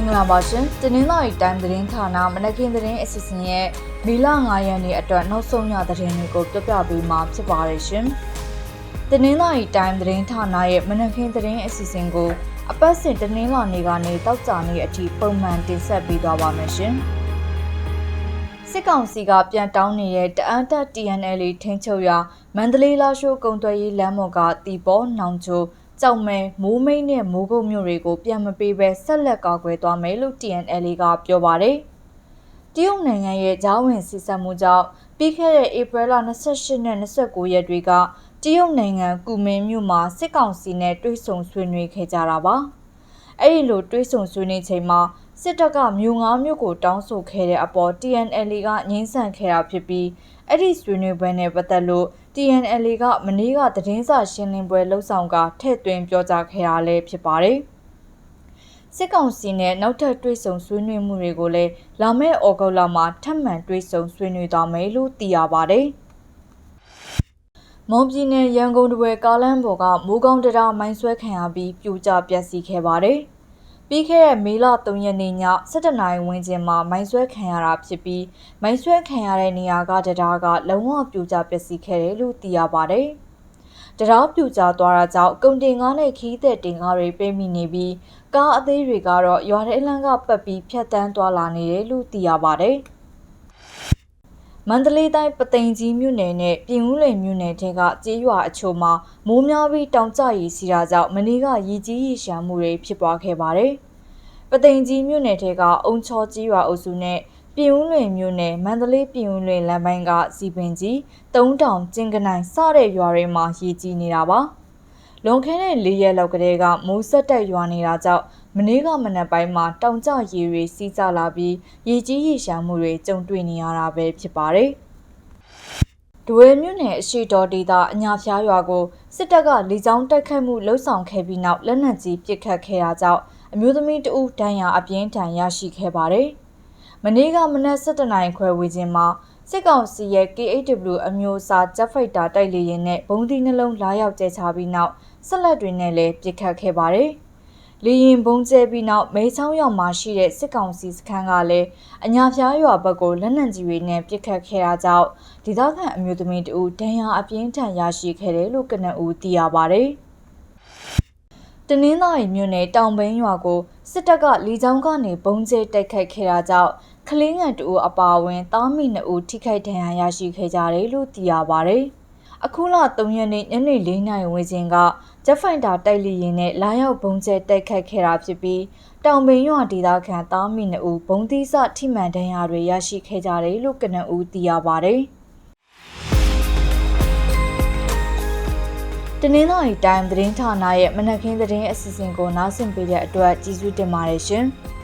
င်္ဂလာပါရှင်။တင်းနှင်းလာရီတိုင်းသတင်းဌာနမနက်ခင်းသတင်းအစီအစဉ်ရဲ့မေလ9ရက်နေ့အတွက်နောက်ဆုံးရသတင်းတွေကိုပြပြပေးမှာဖြစ်ပါတယ်ရှင်။တင်းနှင်းလာရီတိုင်းသတင်းဌာနရဲ့မနက်ခင်းသတင်းအစီအစဉ်ကိုအပတ်စဉ်တင်းနှင်းလာနေကနေတောက်ကြနေအထိပုံမှန်တင်ဆက်ပေးသွားပါမယ်ရှင်။စစ်ကောင်စီကပြန်တောင်းနေတဲ့တအန်တက် TNL ထင်းချုပ်ရာမန္တလေးလာရှိုးကုံသွယ်ရေးလမ်းမော်ကတီပေါ်နောင်ချို ကြောက်မဲမိုးမိတ်နဲ့မိုးကုတ်မြို့တွေကိုပြန်မပေးဘဲဆက်လက်ကာကွယ်သွားမယ်လို့ TNL ကပြောပါတယ်။တရုတ်နိုင်ငံရဲ့ဂျားဝင်စစ်ဆက်မှုကြောင့်ပြီးခဲ့တဲ့ဧပြီလ28နဲ့29ရက်တွေကတရုတ်နိုင်ငံကူမင်းမြို့မှာစစ်ကောင်စီနဲ့တွေ့ဆုံဆွေးနွေးခဲ့ကြတာပါ။အဲ့ဒီလိုတွေ့ဆုံဆွေးနွေးချိန်မှာစစ်တပ်ကမြို့ငါးမြို့ကိုတောင်းဆိုခဲ့တဲ့အပေါ် TNL ကငင်းဆန်ခဲ့တာဖြစ်ပြီးအဲ့ဒီဆွေးနွေးပွဲနဲ့ပတ်သက်လို့ TNL ကမနေ့ကသတင်းစာရှင်းလင်းပွဲလှုပ်ဆောင်ကထည့်သွင်းပြောကြားခဲ့တာလည်းဖြစ်ပါတယ်။စစ်ကောင်စီနဲ့နောက်ထပ်တွေ့ဆုံဆွေးနွေးမှုတွေကိုလည်းလာမယ့်ဩဂုတ်လမှာထပ်မံတွေ့ဆုံဆွေးနွေးသွားမယ်လို့သိရပါတယ်။မွန်ပြည်နယ်ရန်ကုန်တဝယ်ကားလမ်းပေါ်ကမိုးကောင်းတရားမိုင်းဆွဲခံရပြီးပြိုကျပျက်စီးခဲ့ပါတယ်။ ပြီးခဲ့တဲ့မေလ3ရက်နေ့ည7:00နာရီဝန်းကျင်မှာမိုင်းဆွဲခံရတာဖြစ်ပြီးမိုင်းဆွဲခံရတဲ့နေရာကတရားကလုံးဝပြိုကျပျက်စီးခဲ့တယ်လို့သိရပါတယ်။တရားပြိုကျသွားတာကြောင့်ကုန်တင်ကားနဲ့ခီးတဲ့တင်ကားတွေပိတ်မိနေပြီးကားအသေးတွေကတော့ရွာထဲလမ်းကပတ်ပြီးဖြတ်တန်းသွားလာနေတယ်လို့သိရပါတယ်။ မန္တလေးတိုင်းပသိမ်ကြီးမြို့နယ်နဲ့ပြင်ဦးလွင်မြို့နယ်ထဲကကြေးရွာအချို့မှာမိုးများပြီးတောင်ကျရည်စီတာကြောင့်မနေ့ကရည်ကြီးရည်ရှမ်းမှုတွေဖြစ်ပွားခဲ့ပါတယ်။ပသိမ်ကြီးမြို့နယ်ထဲကအုံချောကြေးရွာအုပ်စုနဲ့ပြင်ဦးလွင်မြို့နယ်မန္တလေးပြင်ဦးလွင်လမ်းပိုင်းကစီပင်ကြီးတုံးတောင်ကျင်ကနိုင်စတဲ့ရွာတွေမှာရည်ကြီးနေတာပါ။ လွန်ခဲ့တဲ့၄ရက်လောက်ကတည်းကမိုးဆက်တက်ရွာနေတာကြောင့်မနေ့ကမနက်ပိုင်းမှာတောင်ကျရေတွေစီးကျလာပြီးရေကြီးရေရှာမှုတွေကြုံတွေ့နေရတာပဲဖြစ်ပါတယ်။ဒွေမြို့နယ်အရှိတော်ဒေသအညာဖျားရွာကိုစစ်တပ်ကလေကြောင်းတိုက်ခိုက်မှုလှုံ့ဆော်ခဲ့ပြီးနောက်လက်နက်ကြီးပစ်ခတ်ခဲ့တာကြောင့်အမျိုးသမီးတဦးဒဏ်ရာအပြင်းထန်ရရှိခဲ့ပါတယ်။မနေ့ကမနက်7:00နာရီခွဲဝန်းကျင်မှာစစ်ကောင်စီရဲ့ KHW အမျိုးအစားဂျက်ဖိုက်တာတိုက်လေယာဉ်နဲ့ဘုံဒီနှလုံးလာရောက်ကျဲချပြီးနောက် ဆက်လက်တွေနဲ့လည်းပစ်ခတ်ခဲ့ပါတယ်။လေရင်ဘုံကျဲပြီးနောက်မဲချောင်းရွာမှာရှိတဲ့စစ်ကောင်စီစခန်းကလည်းအညာဖျားရွာဘက်ကိုလက်နက်ကြီးတွေနဲ့ပစ်ခတ်ခဲ့တာကြောင့်ဒေသခံအမျိုးသမီးတဦးဒဏ်ရာအပြင်းထန်ရရှိခဲ့တယ်လို့ကနအူသိရပါဗျ။တနင်္သာရီမြို့နယ်တောင်ဘင်းရွာကိုစစ်တပ်ကလေကြောင်းကနေဘုံကျဲတိုက်ခိုက်ခဲ့တာကြောင့်ကလေးငယ်တဦးအပါအဝင်တားမိနှစ်ဦးထိခိုက်ဒဏ်ရာရရှိခဲ့ကြတယ်လို့သိရပါဗျ။ အခုလ3ရက်နေ့ညနေ4နာရီဝန်းကျင်ကဂျက်ဖိုင်တာတိုက်လီရင်နဲ့လာရောက်ဘုံကျဲတိုက်ခတ်ခဲ့တာဖြစ်ပြီးတောင်ပင်ရွာဒေသခံသားမိနှစ်ဦးဘုံသီးစထိမှန်ဒဏ်ရာတွေရရှိခဲ့ကြတယ်လို့ကနဦးသိရပါဗျ။တနင်္လာရီတိုင်းသတင်းဌာနရဲ့မနက်ခင်းသတင်းအစီအစဉ်ကိုနားဆင်ပေးတဲ့အတွက်ကျေးဇူးတင်ပါတယ်ရှင်။